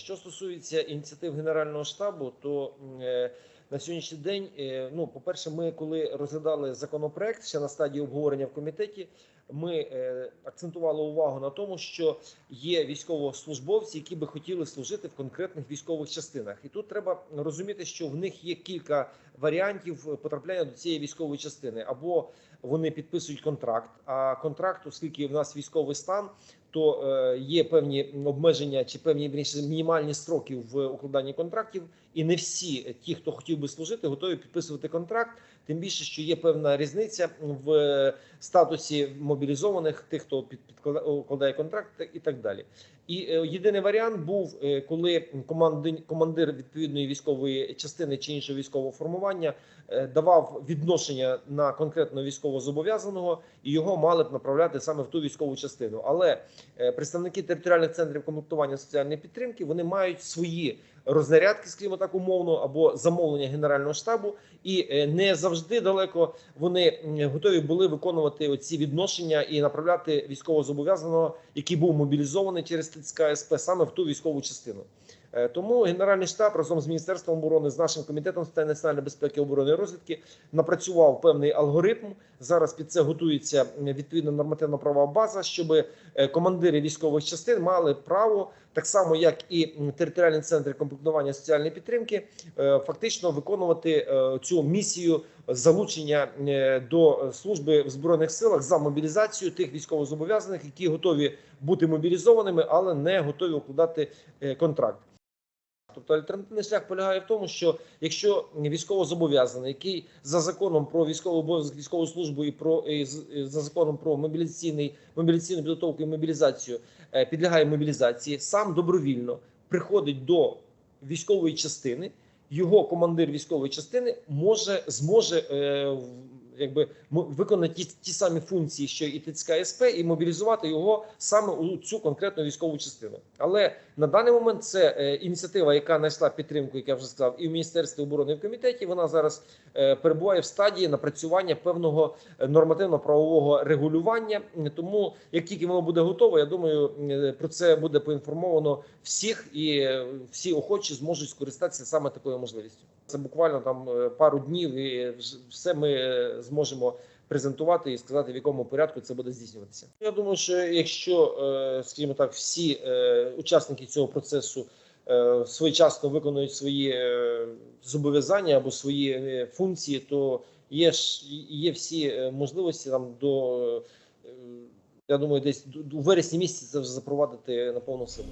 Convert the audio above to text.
Що стосується ініціатив Генерального штабу, то е, на сьогоднішній день, е, ну, по-перше, ми коли розглядали законопроект ще на стадії обговорення в комітеті, ми е, акцентували увагу на тому, що є військовослужбовці, які би хотіли служити в конкретних військових частинах. І тут треба розуміти, що в них є кілька варіантів потрапляння до цієї військової частини, або вони підписують контракт. А контракт, оскільки в нас військовий стан, то е, є певні обмеження чи певні мінімальні строки в укладанні контрактів, і не всі ті, хто хотів би служити, готові підписувати контракт. Тим більше, що є певна різниця в статусі мобілізованих, тих, хто під, підкладає контракт, і так далі. І е, єдиний варіант був, е, коли команди- командир відповідної військової частини чи іншого військового формування е, давав відношення на конкретно військовозобов'язаного, і його мали б направляти саме в ту військову частину. Але представники територіальних центрів комплектування соціальної підтримки вони мають свої рознарядки, скажімо так, умовно, або замовлення генерального штабу, і е, не завжди далеко вони готові були виконувати оці відношення і направляти військовозобов'язаного, який був мобілізований через ТЦК СП, саме в ту військову частину. Е, Тому Генеральний штаб разом з Міністерством оборони, з нашим комітетом з національної безпеки, оборони і розвідки напрацював певний алгоритм. Зараз під це готується відповідна нормативно-правова база, щоб командири військових частин мали право, так само як і територіальні центри комплектування соціальної підтримки, е, фактично виконувати е, цю місію залучення е, до служби в збройних силах за мобілізацію тих військовозобов'язаних, які готові бути мобілізованими, але не готові укладати е, контракт. Тобто альтернативний шлях полягає в тому, що якщо військовозобов'язаний, який за законом про військовий обов'язок, військову службу і про і за законом про мобілізаційний мобілізаційну підготовку і мобілізацію е, підлягає мобілізації, сам добровільно приходить до військової частини, його командир військової частини може зможе е, якби виконати ті, ті самі функції, що і ТЦК СП, і мобілізувати його саме у цю конкретну військову частину. Але на даний момент це е, ініціатива, яка знайшла підтримку, як я вже сказав, і в міністерстві оборони і в комітеті. Вона зараз е, перебуває в стадії напрацювання певного е, нормативно-правового регулювання. Тому як тільки воно буде готове, я думаю, е, про це буде поінформовано всіх, і е, всі охочі зможуть скористатися саме такою можливістю. Це буквально там пару днів, і все ми зможемо презентувати і сказати, в якому порядку це буде здійснюватися. Я думаю, що якщо, е, скажімо так, всі е, учасники цього процесу е, своєчасно виконують свої зобов'язання або свої функції, то є ж є всі можливості там до я думаю, десь у вересні місяці це вже запровадити на повну силу.